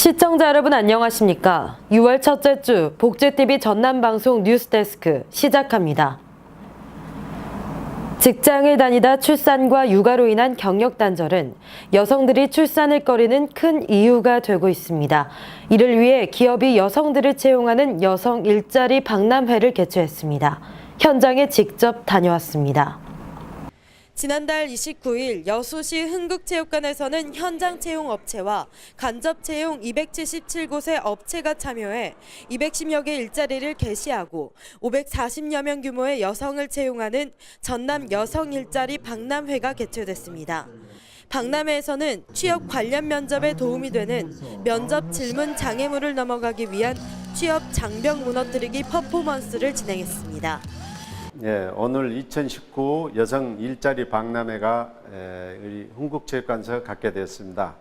시청자 여러분 안녕하십니까? 6월 첫째 주 복지TV 전남방송 뉴스데스크 시작합니다. 직장을 다니다 출산과 육아로 인한 경력 단절은 여성들이 출산을 꺼리는 큰 이유가 되고 있습니다. 이를 위해 기업이 여성들을 채용하는 여성 일자리 박람회를 개최했습니다. 현장에 직접 다녀왔습니다. 지난달 29일 여수시 흥국체육관에서는 현장 채용 업체와 간접 채용 277곳의 업체가 참여해 210여 개 일자리를 개시하고 540여 명 규모의 여성을 채용하는 전남 여성 일자리 박람회가 개최됐습니다. 박람회에서는 취업 관련 면접에 도움이 되는 면접 질문 장애물을 넘어가기 위한 취업 장벽 무너뜨리기 퍼포먼스를 진행했습니다. 예, 오늘 2019 여성 일자리 박람회가 에, 우리 흥국체육관에서 갖게 되었습니다.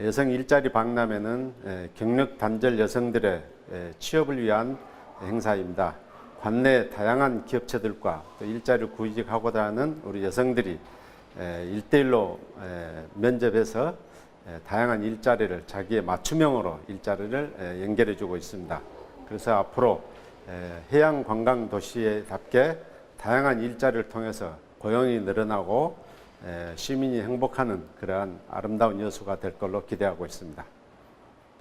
여성 일자리 박람회는 에, 경력 단절 여성들의 에, 취업을 위한 행사입니다. 관내 다양한 기업체들과 또 일자리를 구직하고자 하는 우리 여성들이 에, 일대일로 에, 면접해서 에, 다양한 일자리를 자기의 맞춤형으로 일자리를 에, 연결해 주고 있습니다. 그래서 앞으로 에, 해양 관광 도시에답게 다양한 일자리를 통해서 고용이 늘어나고 에, 시민이 행복하는 그러한 아름다운 여수가 될 걸로 기대하고 있습니다.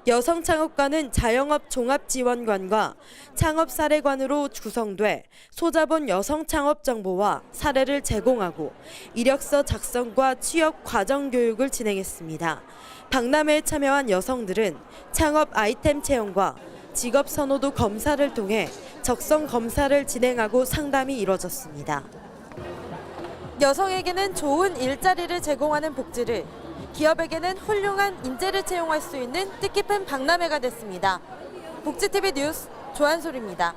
여성 창업관은 자영업 종합지원관과 창업 사례관으로 구성돼 소자본 여성 창업 정보와 사례를 제공하고 이력서 작성과 취업 과정 교육을 진행했습니다. 박람회에 참여한 여성들은 창업 아이템 체험과 직업 선호도 검사를 통해 적성 검사를 진행하고 상담이 이뤄졌습니다. 여성에게는 좋은 일자리를 제공하는 복지를 기업에게는 훌륭한 인재를 채용할 수 있는 뜻깊은 박람회가 됐습니다. 복지TV 뉴스 조한솔입니다.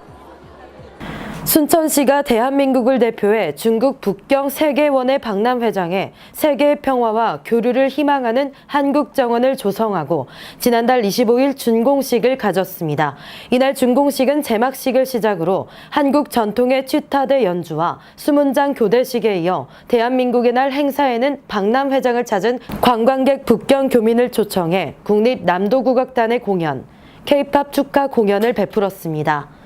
순천시가 대한민국을 대표해 중국 북경 세계원의 박람회장에 세계의 평화와 교류를 희망하는 한국 정원을 조성하고 지난달 25일 준공식을 가졌습니다. 이날 준공식은 제막식을 시작으로 한국 전통의 취타대 연주와 수문장 교대식에 이어 대한민국의 날 행사에는 박람회장을 찾은 관광객 북경 교민을 초청해 국립 남도국악단의 공연, K-팝 축하 공연을 베풀었습니다.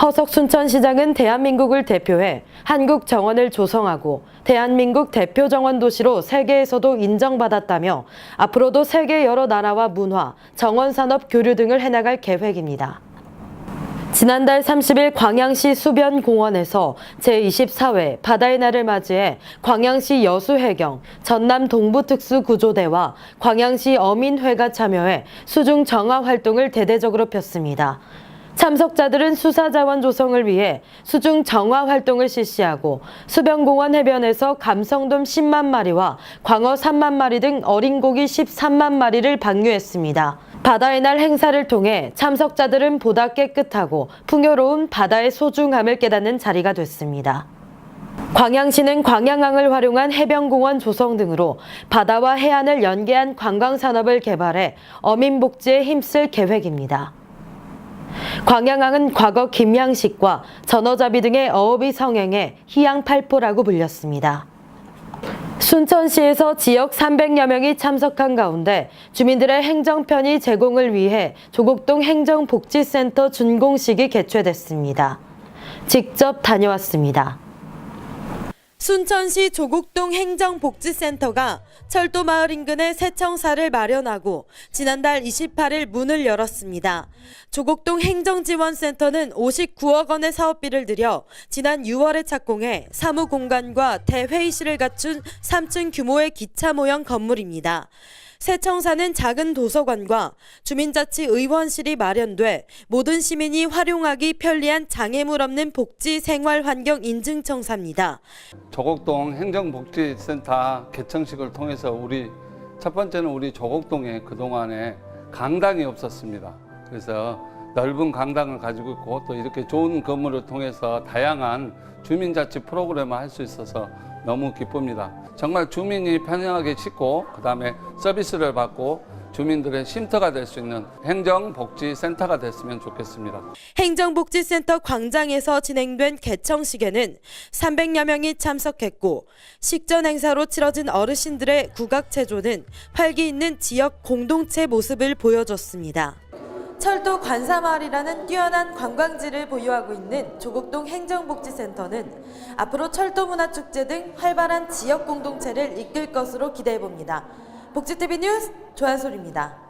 허석 순천 시장은 대한민국을 대표해 한국 정원을 조성하고 대한민국 대표 정원 도시로 세계에서도 인정받았다며 앞으로도 세계 여러 나라와 문화, 정원 산업 교류 등을 해나갈 계획입니다. 지난달 30일 광양시 수변공원에서 제24회 바다의 날을 맞이해 광양시 여수해경, 전남 동부특수구조대와 광양시 어민회가 참여해 수중 정화 활동을 대대적으로 폈습니다. 참석자들은 수사자원 조성을 위해 수중 정화 활동을 실시하고 수변공원 해변에서 감성돔 10만 마리와 광어 3만 마리 등 어린 고기 13만 마리를 방류했습니다. 바다의 날 행사를 통해 참석자들은 보다 깨끗하고 풍요로운 바다의 소중함을 깨닫는 자리가 됐습니다. 광양시는 광양항을 활용한 해변공원 조성 등으로 바다와 해안을 연계한 관광산업을 개발해 어민복지에 힘쓸 계획입니다. 광양항은 과거 김양식과 전어잡이 등의 어업이 성행해 희양팔포라고 불렸습니다. 순천시에서 지역 300여 명이 참석한 가운데 주민들의 행정편의 제공을 위해 조국동 행정복지센터 준공식이 개최됐습니다. 직접 다녀왔습니다. 순천시 조국동 행정복지센터가 철도마을 인근에 새청사를 마련하고 지난달 28일 문을 열었습니다. 조국동 행정지원센터는 59억 원의 사업비를 들여 지난 6월에 착공해 사무공간과 대회의실을 갖춘 3층 규모의 기차 모형 건물입니다. 새 청사는 작은 도서관과 주민자치의원실이 마련돼 모든 시민이 활용하기 편리한 장애물 없는 복지 생활 환경 인증 청사입니다. 조곡동 행정복지센터 개청식을 통해서 우리 첫 번째는 우리 조곡동에 그동안에 강당이 없었습니다. 그래서 넓은 강당을 가지고 있고 또 이렇게 좋은 건물을 통해서 다양한 주민자치 프로그램을 할 수 있어서 너무 기쁩니다. 정말 주민이 편하게 씻고 그 다음에 서비스를 받고 주민들의 쉼터가 될 수 있는 행정복지센터가 됐으면 좋겠습니다. 행정복지센터 광장에서 진행된 개청식에는 300여 명이 참석했고 식전 행사로 치러진 어르신들의 국악체조는 활기 있는 지역 공동체 모습을 보여줬습니다. 철도 관사마을이라는 뛰어난 관광지를 보유하고 있는 조국동 행정복지센터는 앞으로 철도 문화 축제 등 활발한 지역 공동체를 이끌 것으로 기대해 봅니다. 복지TV 뉴스 조한솔입니다.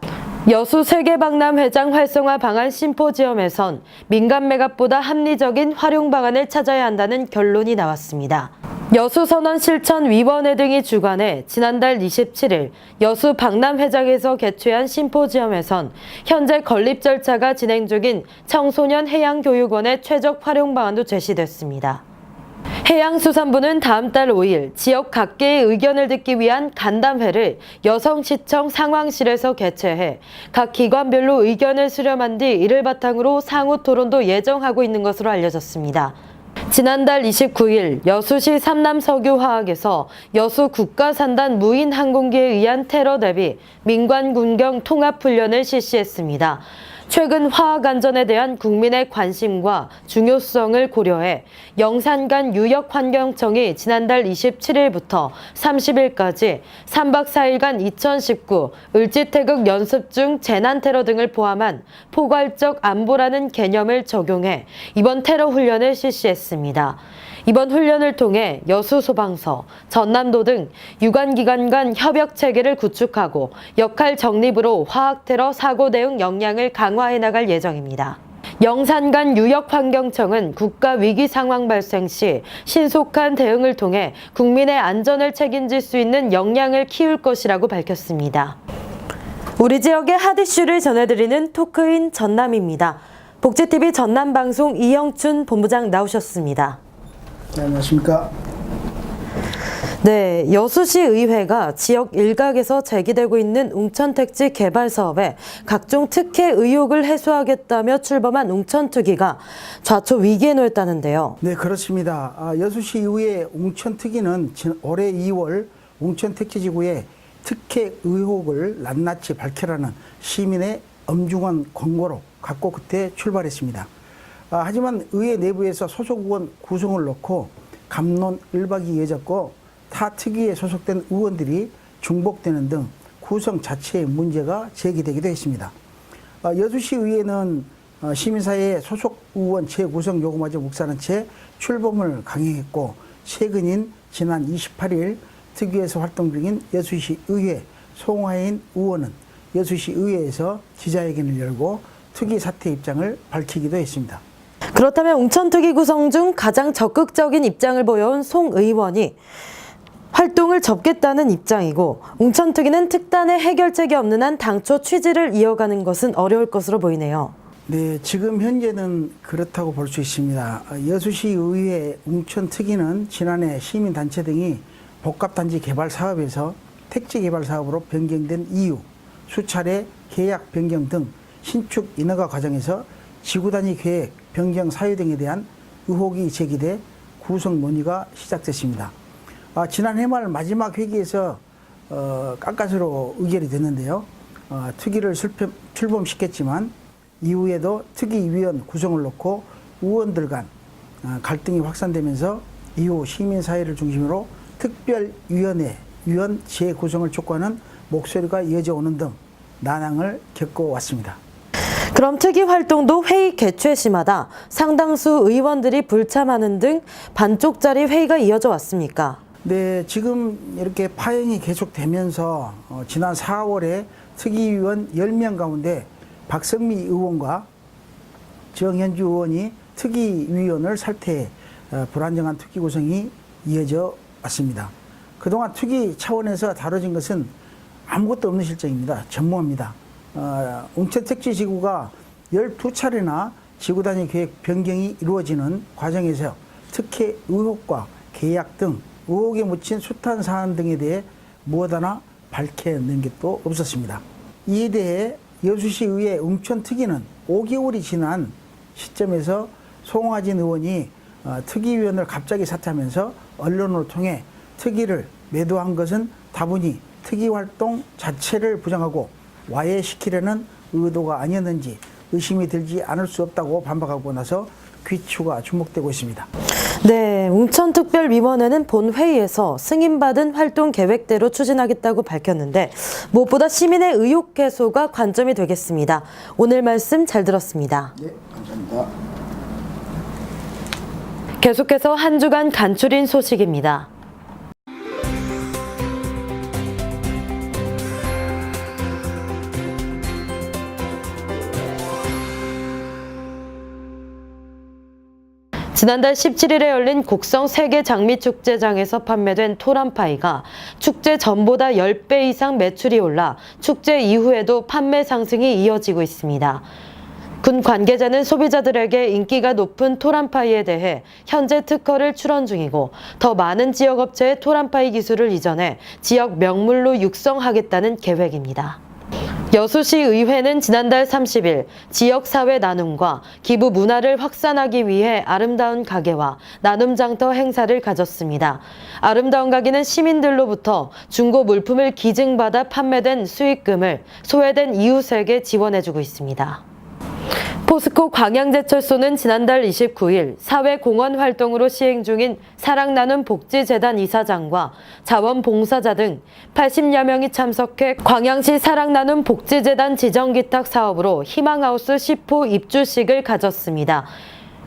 여수 세계박람 회장 활성화 방안 심포지엄에선 민간 매각보다 합리적인 활용 방안을 찾아야 한다는 결론이 나왔습니다. 여수선언 실천위원회 등이 주관해 지난달 27일 여수 박람회장에서 개최한 심포지엄에선 현재 건립 절차가 진행 중인 청소년 해양교육원의 최적 활용 방안도 제시됐습니다. 해양수산부는 다음 달 5일 지역 각계의 의견을 듣기 위한 간담회를 여성시청 상황실에서 개최해 각 기관별로 의견을 수렴한 뒤 이를 바탕으로 상호 토론도 예정하고 있는 것으로 알려졌습니다. 지난달 29일 여수시 삼남석유화학에서 여수 국가산단 무인 항공기에 의한 테러 대비 민관군경 통합훈련을 실시했습니다. 최근 화학 안전에 대한 국민의 관심과 중요성을 고려해 영산간 유역환경청이 지난달 27일부터 30일까지 3박 4일간 2019 을지태극 연습 중 재난 테러 등을 포함한 포괄적 안보라는 개념을 적용해 이번 테러 훈련을 실시했습니다. 이번 훈련을 통해 여수소방서, 전남도 등 유관기관 간 협력 체계를 구축하고 역할 정립으로 화학 테러 사고 대응 역량을 강화해 나갈 예정입니다. 영산간 유역환경청은 국가 위기 상황 발생 시 신속한 대응을 통해 국민의 안전을 책임질 수 있는 역량을 키울 것이라고 밝혔습니다. 우리 지역의 핫 이슈를 전해드리는 토크인 전남입니다. 복지TV 전남방송 이영춘 본부장 나오셨습니다. 네, 안녕하십니까. 네, 여수시 의회가 지역 일각에서 제기되고 있는 웅천 택지 개발 사업에 각종 특혜 의혹을 해소하겠다며 출범한 웅천특위가 좌초 위기에 놓였다는데요. 네, 그렇습니다. 아, 여수시 의회 웅천특위는 진- 올해 2월 웅천 택지지구에 특혜 의혹을 낱낱이 밝혀라는 시민의 엄중한 권고로 갖고 그때 출발했습니다. 아, 하지만 의회 내부에서 소속 의원 구성을 놓고 감론 을박이 이어졌고 타 특위에 소속된 의원들이 중복되는 등 구성 자체의 문제가 제기되기도 했습니다. 어, 여수시 의회는 어, 시민사회 소속 의원 재구성 요구마저 묵살한 채 출범을 강행했고 최근인 지난 28일 특위에서 활동 중인 여수시 의회 송하인 의원은 여수시 의회에서 기자회견을 열고 특위 사퇴 입장을 밝히기도 했습니다. 그렇다면 웅천특위 구성 중 가장 적극적인 입장을 보여온 송 의원이 활동을 접겠다는 입장이고 웅천특위는 특단의 해결책이 없는 한 당초 취지를 이어가는 것은 어려울 것으로 보이네요. 네, 지금 현재는 그렇다고 볼 수 있습니다. 어, 여수시 의회 웅천특위는 지난해 시민단체 등이 복합단지 개발 사업에서 택지 개발 사업으로 변경된 이유, 수차례 계약 변경 등 신축 인허가 과정에서 지구 단위 계획 변경 사유 등에 대한 의혹이 제기돼 구성 논의가 시작됐습니다. 아, 지난해 말 마지막 회기에서 어, 깎아서로 의결이 됐는데요. 어, 특위를 출범, 출범시켰지만 이후에도 특위위원 구성을 놓고 의원들 간 어, 갈등이 확산되면서 이후 시민사회를 중심으로 특별위원회 위원 재구성을 촉구하는 목소리가 이어져 오는 등 난항을 겪어왔습니다. 그럼 특위 활동도 회의 개최 시마다 상당수 의원들이 불참하는 등 반쪽짜리 회의가 이어져 왔습니까? 네, 지금 이렇게 파행이 계속되면서 어, 지난 4월에 특위위원 10명 가운데 박성미 의원과 정현주 의원이 특위위원을 살퇴해 어, 불안정한 특위 구성이 이어져 왔습니다. 그동안 특위 차원에서 다뤄진 것은 아무것도 없는 실정입니다. 전무합니다. 어, 웅천 택지 지구가 12차례나 지구 단위 계획 변경이 이루어지는 과정에서 특혜 의혹과 계약 등 의혹에 묻힌 숱한 사안 등에 대해 무엇 하나 밝혀낸 게 또 없었습니다. 이에 대해 여수시 의회 웅천특위는 5개월이 지난 시점에서 송화진 의원이 어, 특위위원을 갑자기 사퇴하면서 언론을 통해 특위를 매도한 것은 다분히 특위 활동 자체를 부정하고 와해시키려는 의도가 아니었는지 의심이 들지 않을 수 없다고 반박하고 나서 귀추가 주목되고 있습니다. 네, 웅천특별위원회는 본회의에서 승인받은 활동 계획대로 추진하겠다고 밝혔는데 무엇보다 시민의 의혹 해소가 관점이 되겠습니다. 오늘 말씀 잘 들었습니다. 네, 감사합니다. 계속해서 한 주간 간추린 소식입니다. 지난달 17일에 열린 곡성 세계 장미 축제장에서 판매된 토란파이가 축제 전보다 10배 이상 매출이 올라 축제 이후에도 판매 상승이 이어지고 있습니다. 군 관계자는 소비자들에게 인기가 높은 토란파이에 대해 현재 특허를 출원 중이고 더 많은 지역 업체의 토란파이 기술을 이전해 지역 명물로 육성하겠다는 계획입니다. 여수시 의회는 지난달 30일 지역사회 나눔과 기부 문화를 확산하기 위해 아름다운 가게와 나눔 장터 행사를 가졌습니다. 아름다운 가게는 시민들로부터 중고 물품을 기증받아 판매된 수익금을 소외된 이웃에게 지원해주고 있습니다. 포스코 광양제철소는 지난달 29일 사회공헌 활동으로 시행 중인 사랑나눔 복지재단 이사장과 자원봉사자 등 80여 명이 참석해 광양시 사랑나눔 복지재단 지정기탁 사업으로 희망하우스 10호 입주식을 가졌습니다.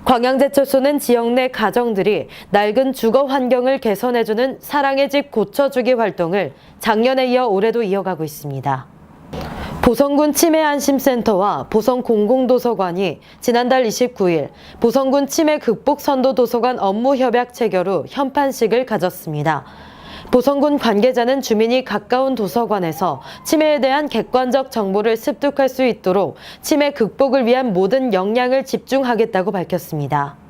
광양제철소는 지역 내 가정들이 낡은 주거 환경을 개선해주는 사랑의 집 고쳐주기 활동을 작년에 이어 올해도 이어가고 있습니다. 보성군 치매안심센터와 보성 공공도서관이 지난달 29일 보성군 치매 극복 선도 도서관 업무 협약 체결 후 현판식을 가졌습니다. 보성군 관계자는 주민이 가까운 도서관에서 치매에 대한 객관적 정보를 습득할 수 있도록 치매 극복을 위한 모든 역량을 집중하겠다고 밝혔습니다.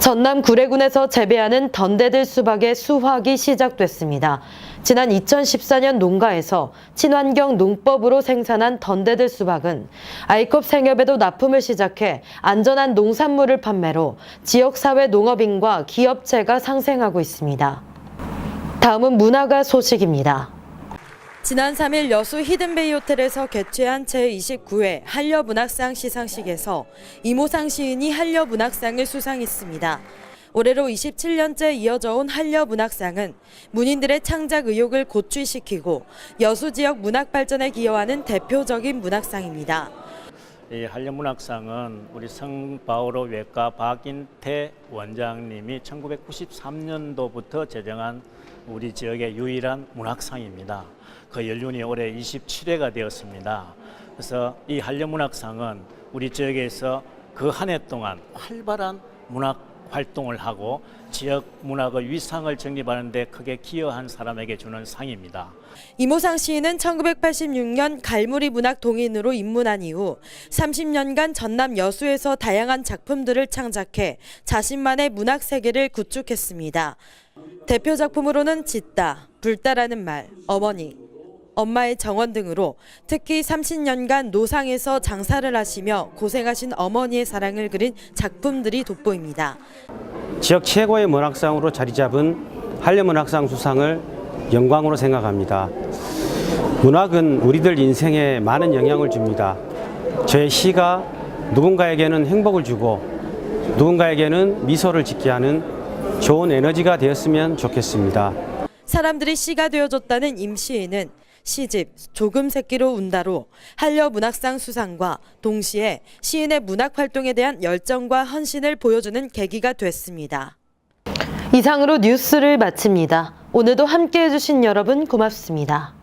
전남 구례군에서 재배하는 던데들 수박의 수확이 시작됐습니다. 지난 2014년 농가에서 친환경 농법으로 생산한 던데들 수박은 아이컵 생협에도 납품을 시작해 안전한 농산물을 판매로 지역사회 농업인과 기업체가 상생하고 있습니다. 다음은 문화가 소식입니다. 지난 3일 여수 히든베이 호텔에서 개최한 제29회 한려문학상 시상식에서 이모상 시인이 한려문학상을 수상했습니다. 올해로 27년째 이어져 온 한려문학상은 문인들의 창작 의욕을 고취시키고 여수 지역 문학 발전에 기여하는 대표적인 문학상입니다. 이 한려문학상은 우리 성바오로 외과 박인태 원장님이 1993년도부터 제정한 우리 지역의 유일한 문학상입니다. 그 연륜이 올해 27회가 되었습니다. 그래서 이 한려문학상은 우리 지역에서 그 한 해 동안 활발한 문학 활동을 하고 지역 문학의 위상을 정립하는 데 크게 기여한 사람에게 주는 상입니다. 이모상 시인은 1986년 갈무리 문학 동인으로 입문한 이후 30년간 전남 여수에서 다양한 작품들을 창작해 자신만의 문학 세계를 구축했습니다. 대표 작품으로는 짓다, 불다라는 말, 어머니, 엄마의 정원 등으로 특히 30년간 노상에서 장사를 하시며 고생하신 어머니의 사랑을 그린 작품들이 돋보입니다. 지역 최고의 문학상으로 자리 잡은 한려문학상 수상을 영광으로 생각합니다. 문학은 우리들 인생에 많은 영향을 줍니다. 저의 시가 누군가에게는 행복을 주고 누군가에게는 미소를 짓게 하는 좋은 에너지가 되었으면 좋겠습니다. 사람들이 시가 되어줬다는 임 시인은 시집 조금 새끼로 운다로 한려 문학상 수상과 동시에 시인의 문학 활동에 대한 열정과 헌신을 보여주는 계기가 됐습니다. 이상으로 뉴스를 마칩니다. 오늘도 함께 해주신 여러분 고맙습니다.